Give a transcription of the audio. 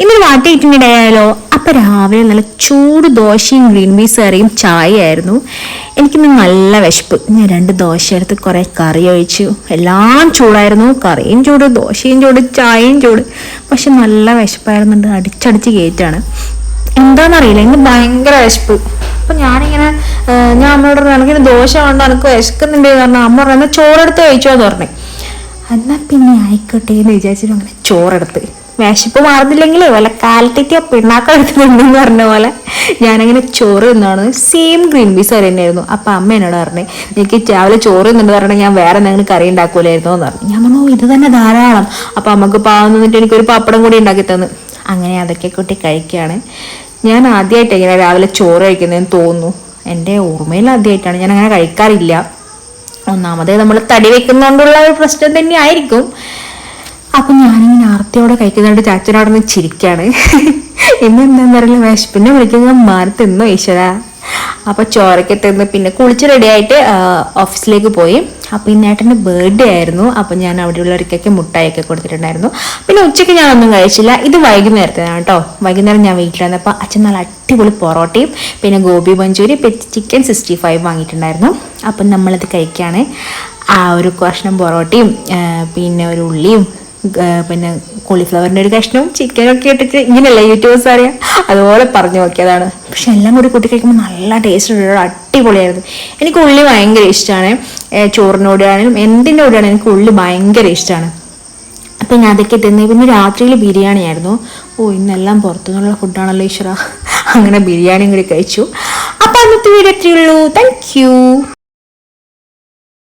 ഇന്നൊരു വാട്ടിയിട്ടുണ്ടായാലോ അപ്പൊ രാവിലെ നല്ല ചൂട് ദോശയും ഗ്രീൻ പീസ് കറിയും ചായയായിരുന്നു. എനിക്കിന്ന് നല്ല വിശപ്പ്. ഞാൻ രണ്ട് ദോശ എടുത്ത് കുറെ കറി ഒഴിച്ചു. എല്ലാം ചൂടായിരുന്നു. കറിയും ചൂട് ദോശയും ചൂട് ചായയും ചൂട്. പക്ഷെ നല്ല വിശപ്പായിരുന്നുണ്ട്. അടിച്ചടിച്ച് കയറ്റാണ് എന്താണെന്നറിയില്ല എനിക്ക് ഭയങ്കര വിശപ്പ്. അപ്പൊ ഞാനിങ്ങനെ ഞാൻ അമ്മയോട് പറഞ്ഞു എനിക്കിന് ദോശ കൊണ്ട് എനിക്ക് വിശക്കുന്നുണ്ട്. എന്ന് പറഞ്ഞു അമ്മ പറഞ്ഞു "എന്നാ ചോറെടുത്ത് കഴിച്ചോന്ന് പറഞ്ഞു. എന്നാ പിന്നെ ആയിക്കോട്ടെ എന്ന് വിചാരിച്ചിട്ട് അങ്ങനെ ചോറെടുത്ത്. വിശപ്പ് മാറുന്നില്ലെങ്കിൽ വല്ല കാലത്തേക്ക് പിണ്ണാക്കം എടുത്തിട്ടുണ്ടെന്ന് പറഞ്ഞ പോലെ ഞാനങ്ങനെ ചോറ് തിന്നാണ്. സെയിം ഗ്രീൻ പീസ് കറി തന്നെയായിരുന്നു. അപ്പം അമ്മ എന്നോട് പറഞ്ഞു എനിക്ക് രാവിലെ ചോറ് തിന്നിട്ട് പറഞ്ഞാൽ ഞാൻ വേറെ എന്തെങ്കിലും കറി ഉണ്ടാക്കൂലായിരുന്നു എന്ന് പറഞ്ഞു. ഞാൻ പറഞ്ഞു ഇത് തന്നെ ധാരാളം. അപ്പം അമ്മയ്ക്ക് പാവം നിന്നിട്ട് എനിക്കൊരു പപ്പടം കൂടി ഉണ്ടാക്കി തന്നു. അങ്ങനെ അതൊക്കെ കൂട്ടി കഴിക്കുകയാണ് ഞാൻ ആദ്യമായിട്ട് ഇങ്ങനെ രാവിലെ ചോറ് കഴിക്കുന്നതെന്ന് തോന്നുന്നു. എന്റെ ഓർമ്മയിൽ ആദ്യമായിട്ടാണ് ഞാൻ അങ്ങനെ കഴിക്കാറില്ല. ഒന്നാമത് നമ്മൾ തടി വെക്കുന്നതുകൊണ്ടുള്ള ഒരു പ്രശ്നം തന്നെ ആയിരിക്കും അപ്പൊ ഞാനിങ്ങനെ ആർത്തിയോടെ കഴിക്കുന്നതുകൊണ്ട് ചാച്ചനോട് ഒന്ന് ചിരിക്കാണ്. ഇന്ന് എന്താന്ന് അറിയില്ല വിശപ്പിനെ വിളിക്കുന്നത് മാറി തിന്നോ ഈശ്വര. അപ്പൊ ചോരൊക്കെ തിന്ന് പിന്നെ കുളിച്ച് റെഡിയായിട്ട് ഓഫീസിലേക്ക് പോയി. അപ്പൊ ഇന്നേട്ടന്റെ ബർത്ത്ഡേ ആയിരുന്നു. അപ്പൊ ഞാൻ അവിടെയുള്ളവർക്കൊക്കെ മുട്ടായൊക്കെ കൊടുത്തിട്ടുണ്ടായിരുന്നു. പിന്നെ ഉച്ചയ്ക്ക് ഞാനൊന്നും കഴിച്ചില്ല. ഇത് വൈകുന്നേരത്തേതാണ് കേട്ടോ. വൈകുന്നേരം ഞാൻ വീട്ടിലായിരുന്നു. അപ്പൊ അച്ഛൻ നല്ല അടിപൊളി പൊറോട്ടയും പിന്നെ ഗോപി മഞ്ചൂരി പിന്നെ ചിക്കൻ സിക്സ്റ്റി ഫൈവ് വാങ്ങിയിട്ടുണ്ടായിരുന്നു. അപ്പം നമ്മളത് കഴിക്കുകയാണ് ആ ഒരു കഷ്ണം പൊറോട്ടയും പിന്നെ ഒരു ഉള്ളിയും പിന്നെ കോളിഫ്ലവറിന്റെ ഒരു കഷ്ണവും ചിക്കനൊക്കെ ഇട്ടിട്ട് ഇങ്ങനെയല്ല യൂട്യൂബേഴ്സ് അറിയാം അതുപോലെ പറഞ്ഞു നോക്കിയതാണ്. പക്ഷെ എല്ലാം കൂടി കൂട്ടി കഴിക്കുമ്പോൾ നല്ല ടേസ്റ്റ് ഉള്ള അടിപൊളിയായിരുന്നു. എനിക്ക് ഉള്ളി ഭയങ്കര ഇഷ്ടമാണ് ചോറിനോടാണെങ്കിലും എന്തിന്റെ കൂടെയാണെങ്കിലും എനിക്ക് ഉള്ളി ഭയങ്കര ഇഷ്ടമാണ് അപ്പം ഞാൻ അതൊക്കെ തന്നെ പിന്നെ രാത്രിയിൽ ബിരിയാണി ആയിരുന്നു. ഓ ഇന്നെല്ലാം പുറത്തുനിന്നുള്ള ഫുഡാണല്ലോ ഈശ്വര. അങ്ങനെ ബിരിയാണിയും കൂടി കഴിച്ചു. അപ്പം അന്നത്തെ വീഡിയോ എത്രയുള്ളൂ താങ്ക്